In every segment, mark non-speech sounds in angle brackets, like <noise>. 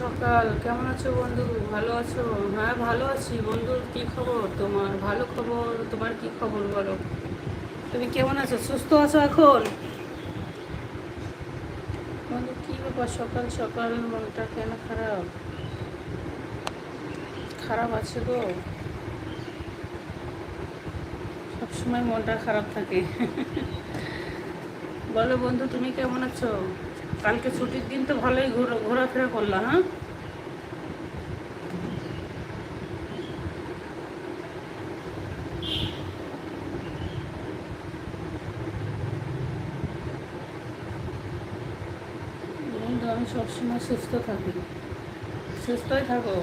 সকাল। কেমন আছো বন্ধু? ভালো আছো? হ্যাঁ ভালো আছি। বন্ধু, কি খবর? তোমার ভালো খবর? তোমার কি খবর বলো? তুমি কেমন আছো? সুস্থ আছো এখন? বন্ধু, কি ব্যাপার? সকাল সকাল মনটা কেন খারাপ? খারাপ আছে গো। সবসময় মনটা খারাপ থাকে। বলো বন্ধু, তুমি কেমন আছো? কালকে ছুটির দিন তো ভালোই ঘোরা ঘোরাফেরা করলাম হ্যাঁ? আমি সবসময় সুস্থ থাকি। সুস্থই থাকো।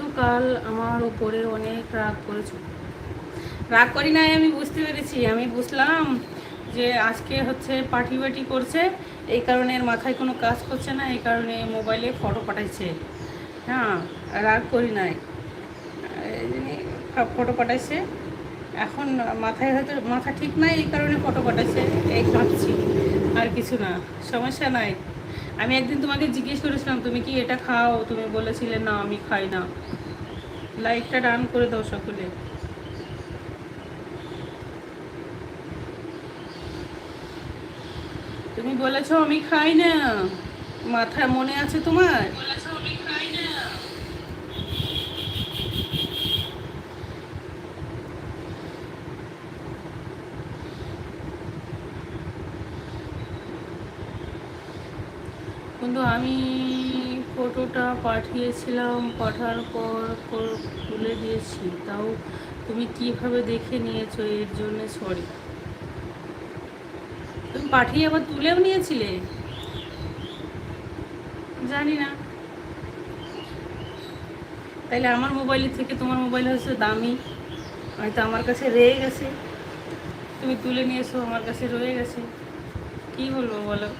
বন্ধু কাল আমার উপরে অনেক রাগ করেছ। রাগ করি নাই, আমি বুঝতে পেরেছি। আমি বুঝলাম যে আজকে হচ্ছে পার্টি বাটি করছে, এই কারণে এর মাথায় কোনো কাজ করছে না, এই কারণে মোবাইলে ফটো পাঠাইছে। হ্যাঁ রাগ করি নাই। এই ফটো পাঠাইছে। এখন মাথায় হয়তো, মাথা ঠিক নাই, এই কারণে ফটো পাঠাইছে। এই ভাবছি, আর কিছু না, সমস্যা নাই। আমি একদিন তোমাকে জিজ্ঞেস করেছিলাম, তুমি কি এটা খাও? তুমি বলেছিলে, না, আমি খাই না। লাইটটা ডান করে দাও সকলে। তুমি বলেছ, আমি খাই না। মাথায় মনে আছে তোমার? কিন্তু আমি ফটোটা পাঠিয়েছিলাম, পাঠার পর খুলে দিয়েছি। তাও তুমি কীভাবে দেখে নিয়েছো? এর জন্য সরি তুমি পাঠিয়ে আবার তুলেও নিয়েছিলে? জানি না। তাহলে আমার মোবাইলের থেকে তোমার মোবাইল হচ্ছে দামি। হয়তো আমার কাছে রয়ে গেছে। তুমি তুলে নিয়েছো, আমার কাছে রয়ে গেছে। কি বলব বলো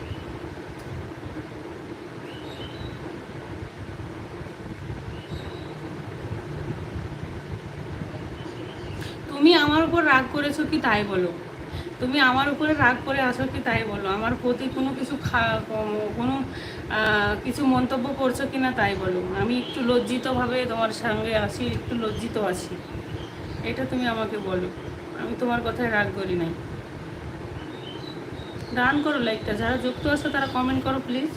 তুমি আমার উপর রাগ করেছ কি তাই বলো? তুমি আমার উপরে রাগ করে আসো কি তাই বলো? আমার প্রতি কোনো কিছু কোনো কিছু মন্তব্য করছ কি না তাই বলো? আমি একটু লজ্জিতভাবে তোমার সঙ্গে আসি একটু লজ্জিত আছি। এটা তুমি আমাকে বলো। আমি তোমার কথায় রাগ করি নাই। ডান করো লাইকটা। যারা যুক্ত আছো তারা কমেন্ট করো প্লিজ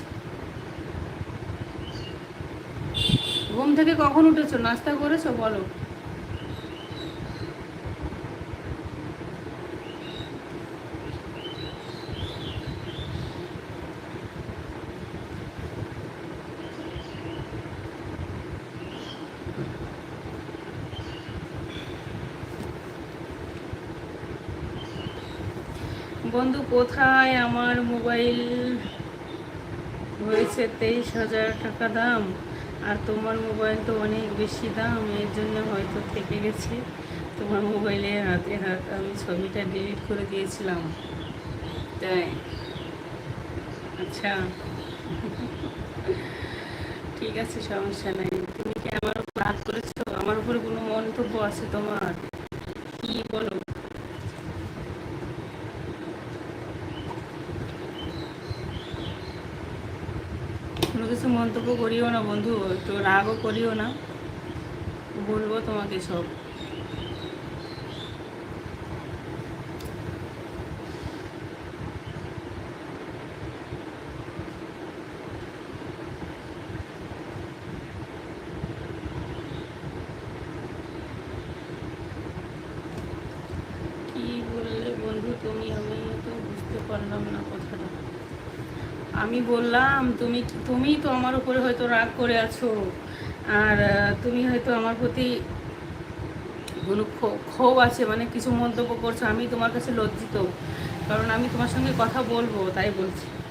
ঘুম থেকে কখন উঠেছো? নাস্তা করেছ? বলো বন্ধু কোথায় আমার মোবাইল? হয়েছে তেইশ হাজার টাকা দাম। আর তোমার মোবাইল তো অনেক বেশি দাম, এর জন্য হয়তো থেকে গেছে। তোমার মোবাইলে হাতে হাত আমি ছবিটা ডিলিট করে দিয়েছিলাম। তাই। আচ্ছা। ঠিক আছে, সমস্যা নাই। তুমি কি আমার রাগ করেছ? আমার উপরে কোনো মন্তব্য আছে তোমার কি বলো কোনো কিছু মন্তব্য করিও না বন্ধু একটু রাগও করিও না। বলব তোমাকে সব কি বললে বন্ধু তুমি আমি বললাম, তুমি তুমি তো আমার উপরে হয়তো রাগ করে আছো। আর তুমি হয়তো আমার প্রতি কোনো ক্ষো- ক্ষোভ আছে মানে কিছু মন্তব্য করছ। আমি তোমার কাছে লজ্জিত। কারণ আমি তোমার সঙ্গে কথা বলব, তাই বলছি।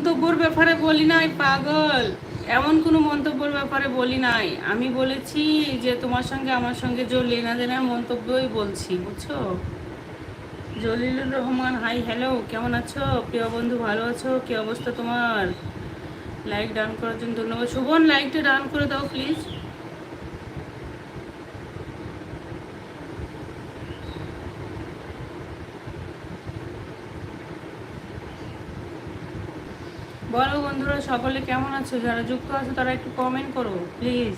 মন্তব্যর ব্যাপারে বলি নাই, পাগল। এমন কোনো মন্তব্যর ব্যাপারে বলি নাই। আমি বলেছি যে তোমার সঙ্গে আমার সঙ্গে জোর লেনা দেনার মন্তব্যই বলছি, বুঝছ? জলিলুর রহমান হাই হ্যালো কেমন আছো? প্রিয় বন্ধু, ভালো আছো? কি অবস্থা তোমার? লাইক ডান করার জন্য ধন্যবাদ। শুভন লাইকটা ডান করে দাও প্লিজ বলো বন্ধুরা সকলে কেমন আছো? যারা যুক্ত আছো তারা একটু কমেন্ট করো প্লিজ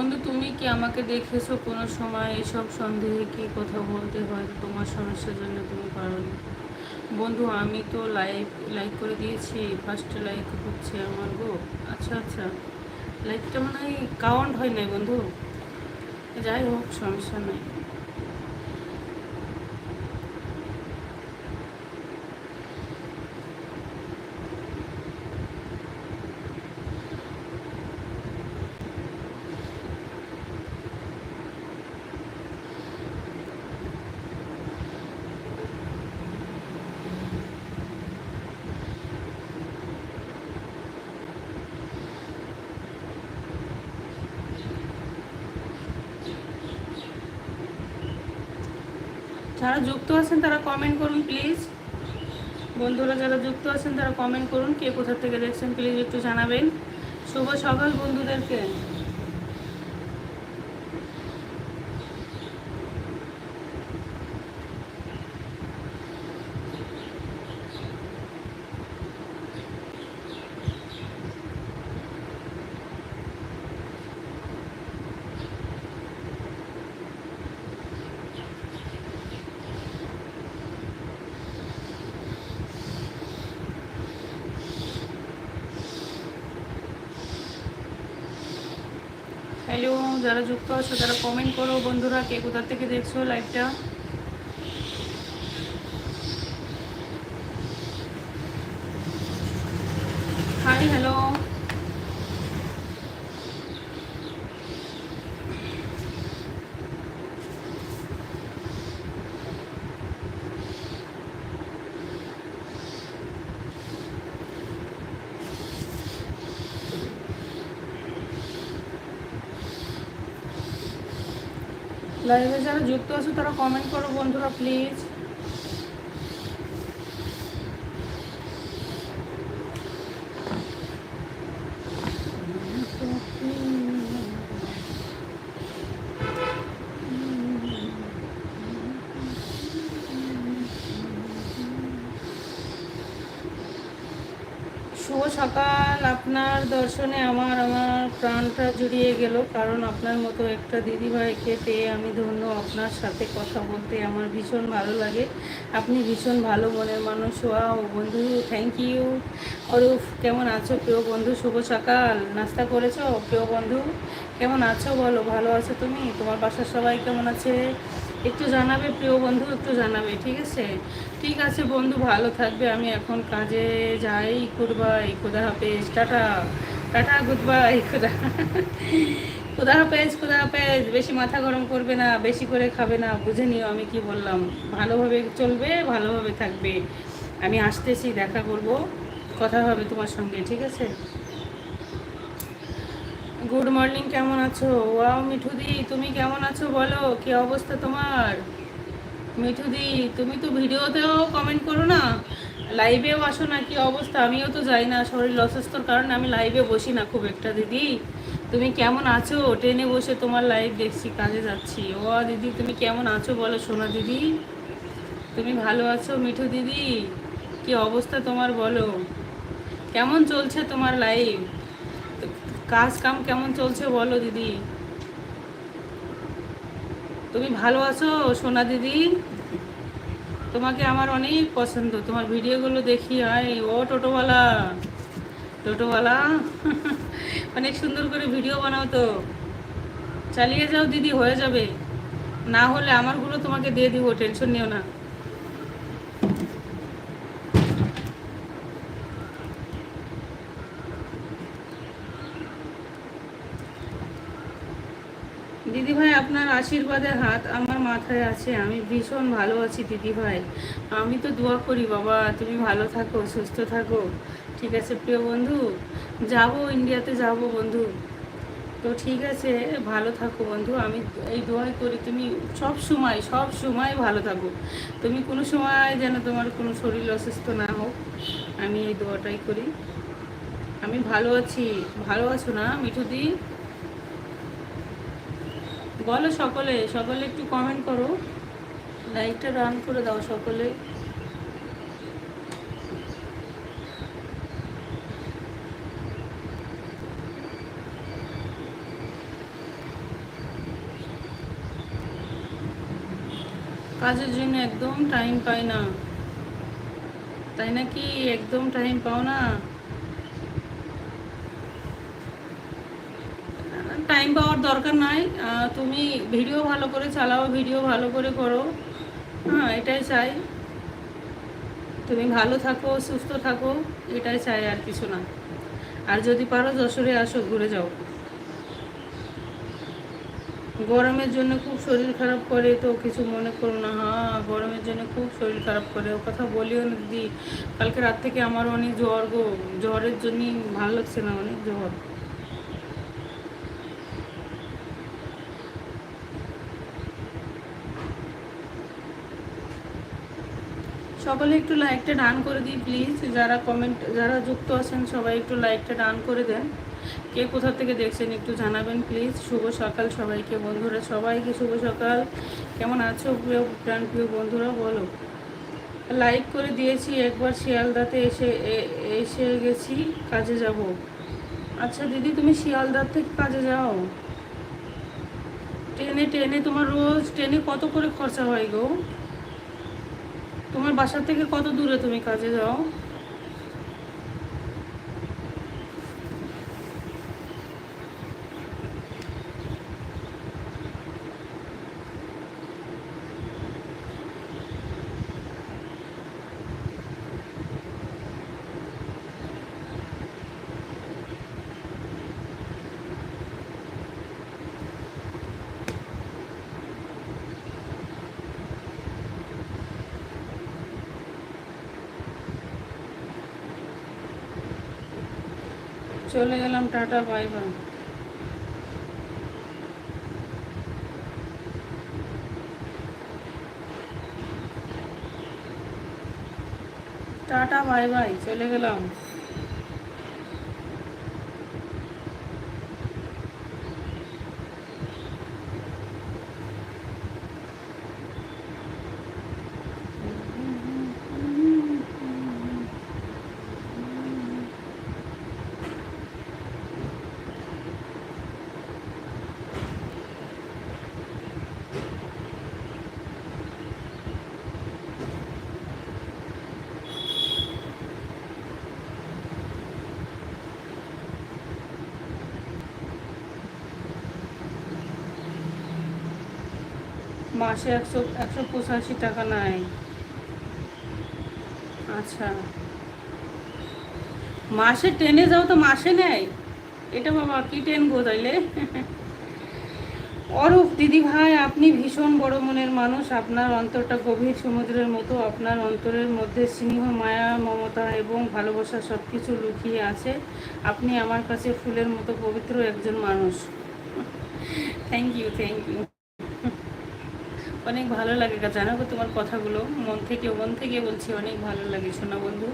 বন্ধু, তুমি কি আমাকে দেখেছ কোনো সময় এসব সন্দেহে কি কথা বলতে হয় তোমার সমস্যার জন্য তুমি পারো বন্ধু, আমি তো লাইক লাইক করে দিয়েছি ফার্স্ট লাইক হচ্ছে আমার গো। আচ্ছা আচ্ছা লাইকটা মানে কাউন্ট হয় নাই বন্ধু। যাই হোক, সমস্যা নাই। যারা যুক্ত আছেন তারা কমেন্ট করুন প্লিজ বন্ধুরা যারা যুক্ত আছেন তারা কমেন্ট করুন, কে কোথা থেকে দেখছেন প্লিজ একটু জানাবেন। শুভ সকাল বন্ধুদেরকে হ্যালো যারা যুক্ত আছো তারা কমেন্ট করো বন্ধুরা কে কোথা থেকে দেখছ লাইভটা হাই হ্যালো লাইভে যারা যুক্ত আছো তারা কমেন্ট করো বন্ধুরা প্লিজ শুভ সকাল আপনার দর্শনে আমার আমার প্রাণটা জুড়িয়ে গেল, কারণ আপনার মতো একটা দিদিভাইকে পেয়ে আমি ধন্য। আপনার সাথে কথা বলতে আমার ভীষণ ভালো লাগে। আপনি ভীষণ ভালো মনের মানুষ। ওয়াও, বন্ধু থ্যাংক ইউ অরূপ, কেমন আছো? প্রিয় বন্ধু, শুভ সকাল। নাস্তা করেছ? প্রিয় বন্ধু, কেমন আছো? বলো, ভালো আছো তুমি? তোমার বাসার সবাই কেমন আছে? একটু জানাবে, প্রিয় বন্ধু, একটু জানাবে, ঠিক আছে? ঠিক আছে বন্ধু, ভালো থাকবে, আমি এখন কাজে যাই গুডবাই খুদা হাফেজ, টাটা টাটা গুডবাই খুদা খুদা হাফেজ খুদা হাফেজ, বেশি মাথা গরম করবে না, বেশি করে খাবে না, বুঝে নিও আমি কি বললাম, ভালোভাবে চলবে, ভালোভাবে থাকবে, আমি আসতেছি, দেখা করব, কথা হবে তোমার সঙ্গে, ঠিক আছে? গুড মর্নিং কেমন আছো? ওয়াও মিঠুদি, তুমি কেমন আছো বলো? কি অবস্থা তোমার? মিঠুদি, তুমি তো ভিডিওতেও কমেন্ট করো না? লাইভেও আসো না, কি অবস্থা? আমিও তো যাই না, শরীর অসুস্থর কারণে আমি লাইভে বসি না খুব একটা, দিদি। তুমি কেমন আছো? ট্রেনে বসে তোমার লাইভ দেখছি, কাজে যাচ্ছি। ও, দিদি, তুমি কেমন আছো বলো সোনা দিদি। তুমি ভালো আছো, মিঠু দিদি? কি অবস্থা তোমার বলো? কেমন চলছে তোমার লাইফ কাজ কাম কেমন চলছে বলো দিদি? তুমি ভালো আছো সোনা দিদি? তোমাকে আমার অনেক পছন্দ, তোমার ভিডিওগুলো দেখি, আয়, ও টোটোওয়ালা। টোটোওয়ালা? <laughs> অনেক সুন্দর করে ভিডিও বানাও তো। চালিয়ে যাও দিদি, হয়ে যাবে। না হলে আমারগুলো তোমাকে দিয়ে দিব, টেনশন নিও না। দিদি ভাই আপনার আশীর্বাদের হাত আমার মাথায় আছে। আমি ভীষণ ভালো আছি দিদি ভাই আমি তো দোয়া করি, বাবা, তুমি ভালো থাকো, সুস্থ থাকো। ঠিক আছে, প্রিয় বন্ধু, যাব ইন্ডিয়াতে, যাব বন্ধু। তো ঠিক আছে, ভালো থাকো বন্ধু। আমি এই দোয়াই করি, তুমি সব সময় সব সময় ভালো থাকো। তুমি কোনো সময় যেন তোমার কোনো শরীর অসুস্থ না হোক, আমি এই দোয়াটাই করি। আমি ভালো আছি, ভালো আছো না, মিঠুদি? বলো সকলে সকলে একটু কমেন্ট করো। লাইকটা রান করে দাও সকলে। কাজের জন্য একদম টাইম পাই না। তাই নাকি একদম টাইম পাও না? টাইম পাওয়ার দরকার নাই। তুমি ভিডিও ভালো করে চালাও ভিডিও ভালো করে করো। হ্যাঁ এটাই চাই। তুমি ভালো থাকো, সুস্থ থাকো, এটাই চাই আর কিছু না। আর যদি পারো, যশোরে আসো, ঘুরে যাও। গরমের জন্য খুব শরীর খারাপ করে, তো কিছু মনে করো না। হ্যাঁ গরমের জন্য খুব শরীর খারাপ করে। ও কথা বলিও না দিদি। কালকে রাত থেকে আমার অনেক জ্বর গো। জ্বরের জন্যই ভালো লাগছে না, অনেক জ্বর। সকলে একটু লাইকটা ডান করে দিই প্লিজ যারা কমেন্ট যারা যুক্ত আছেন, সবাই একটু লাইকটা ডান করে দেন। কে কোথা থেকে দেখছেন একটু জানাবেন প্লিজ শুভ সকাল সবাইকে, বন্ধুরা সবাইকে শুভ সকাল। কেমন আছো প্রিয় প্রাণ প্রিয় বন্ধুরা, বলো? লাইক করে দিয়েছি, একবার শিয়ালদাতে এসে এসে গেছি, কাজে যাব। আচ্ছা দিদি, তুমি শিয়ালদার থেকে কাজে যাও। ট্রেনে ট্রেনে তোমার রোজ, ট্রেনে কত করে খরচা হয় গো? তোমার বাসা থেকে কত দূরে তুমি কাজে যাও? চলে গেলাম tata bye bye. Tata bye bye চলে গেলাম। মাসে একশো একশো পঁচাশি টাকা নেয়। আচ্ছা। মাসে ট্রেনে যাও তো মাসে নেয়। এটা বাবা, কি ট্রেন গো তাইলে অরূপ, দিদি ভাই, আপনি ভীষণ বড় মনের মানুষ। আপনার অন্তরটা গভীর সমুদ্রের মতো। আপনার অন্তরের মধ্যে স্নেহ, মায়া, মমতা এবং ভালোবাসা সব কিছু লুকিয়ে আছে। আপনি আমার কাছে ফুলের মতো পবিত্র একজন মানুষ। থ্যাংক ইউ থ্যাংক ইউ অনেক ভালো লাগে জানো গো তোমার কথাগুলো। মন থেকে মন থেকে বলছি অনেক ভালো লাগে সোনা বন্ধু।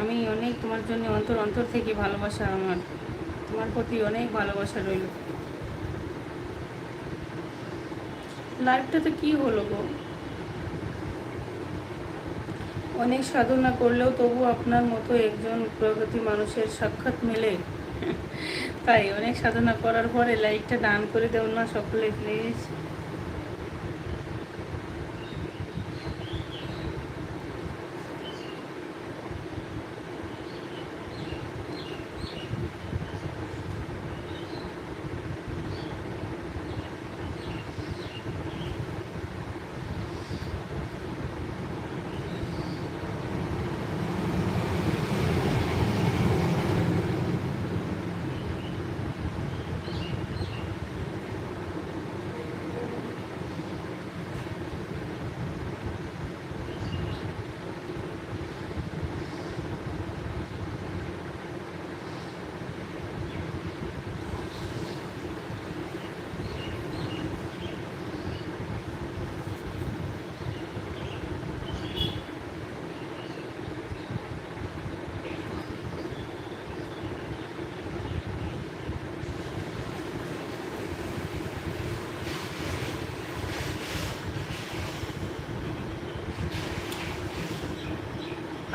আমি অনেক তোমার জন্য অন্তর অন্তর থেকে ভালোবাসা আমার। তোমার প্রতি অনেক ভালোবাসা রইল। লাইফটাতে কি হলো গো? অনেক সাধনা করলেও তবু আপনার মতো একজন প্রগতি মানুষের সাক্ষাৎ মেলে। তাই অনেক সাধনা করার পরে লাইকটা দান করে দেও না সকলে please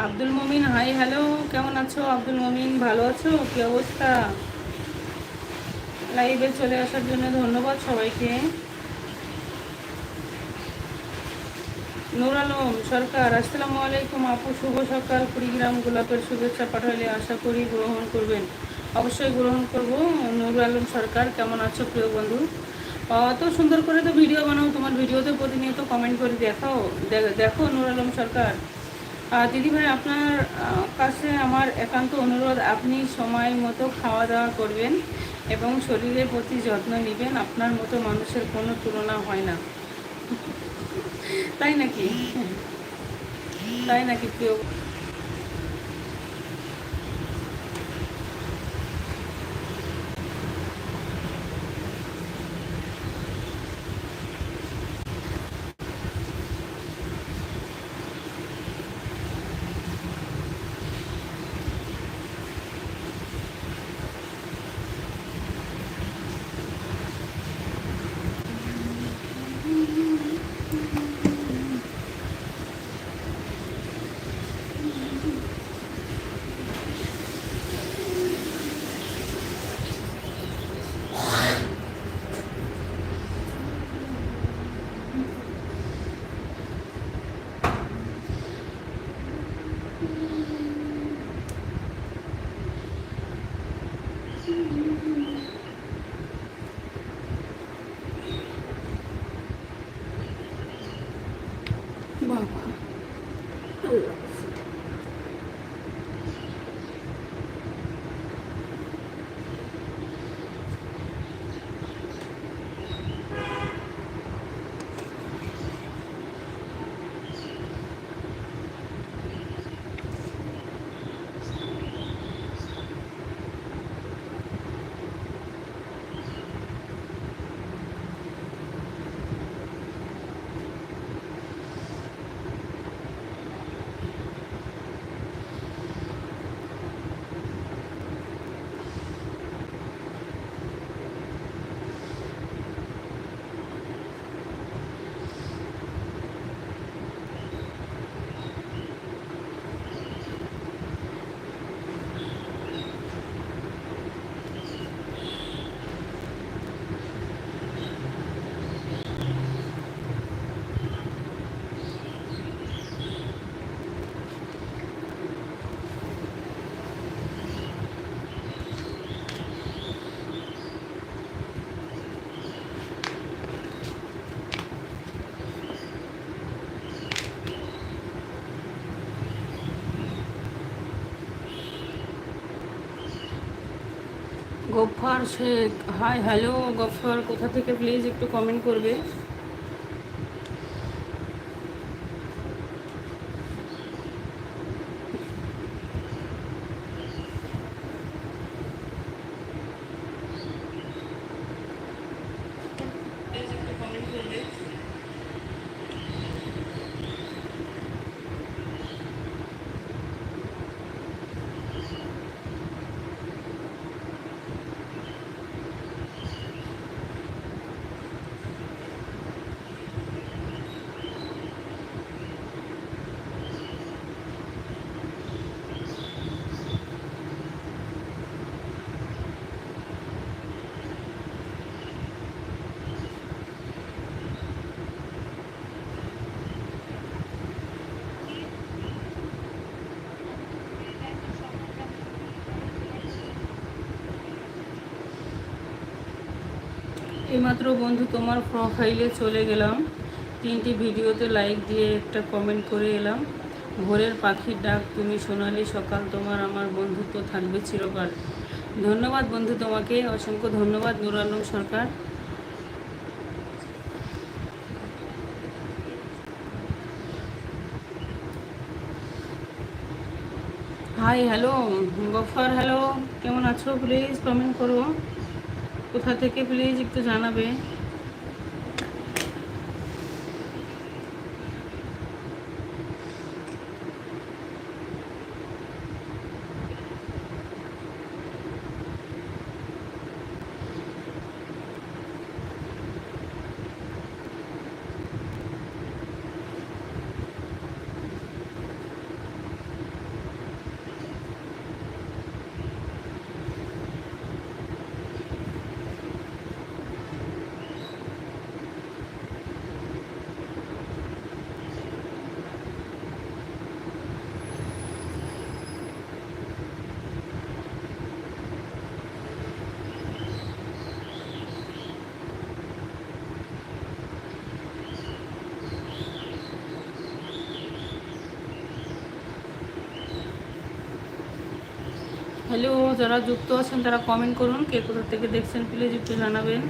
Abdul Momin hi hello কেমন আছো? আব্দুল মমিন, ভালো আছো? কি অবস্থা? লাইভে চলে আসার জন্য ধন্যবাদ সবাইকে। নুর আলম, সরকার, আসসালামু আলাইকুম আপু, শুভ সকাল, কুড়িগ্রাম গোলাপের শুভেচ্ছা পাঠালে আশা করি গ্রহণ করবেন। অবশ্যই গ্রহণ করব। নুর আলম সরকার, কেমন আছো প্রিয় বন্ধু? অত সুন্দর করে তো ভিডিও বানাও, তোমার ভিডিওতে প্রতিনিয়ত কমেন্ট করে দেখাও। দেখো নুর আলম সরকার। দিদিভাই আপনার কাছে আমার একান্ত অনুরোধ, আপনি সময় মতো খাওয়া দাওয়া করবেন এবং শরীরের প্রতি যত্ন নেবেন, আপনার মতো মানুষের কোনো তুলনা হয় না। তাই নাকি? তাই নাকি কেউ গফার শেখ হাই হ্যালো গফার কোথা থেকে প্লিজ একটু কমেন্ট করবে? এইমাত্র বন্ধু তোমার প্রোফাইলে চলে গেলাম। তিনটি ভিডিওতে লাইক দিয়ে একটা কমেন্ট করে এলাম। ভোরের পাখির ডাক তুমি সোনালি সকাল তোমার আমার বন্ধুত্ব থাকবে চিরকাল। ধন্যবাদ বন্ধু তোমাকে, অসংখ্য ধন্যবাদ Nur Alam Sarkar. Hi hello Gaffar hello কেমন আছো? প্লিজ কমেন্ট করো। কোথা থেকে প্লিজ একটু জানাবে হ্যালো যারা যুক্ত আছেন তারা কমেন্ট করুন কে কোথা থেকে দেখছেন প্লিজ একটু জানাবেন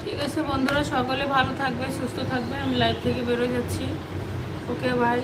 ঠিক আছে বন্ধুরা সকলে ভালো থাকবে সুস্থ থাকবে। আমি লাইভ থেকে বেরোয় যাচ্ছি। Okay bye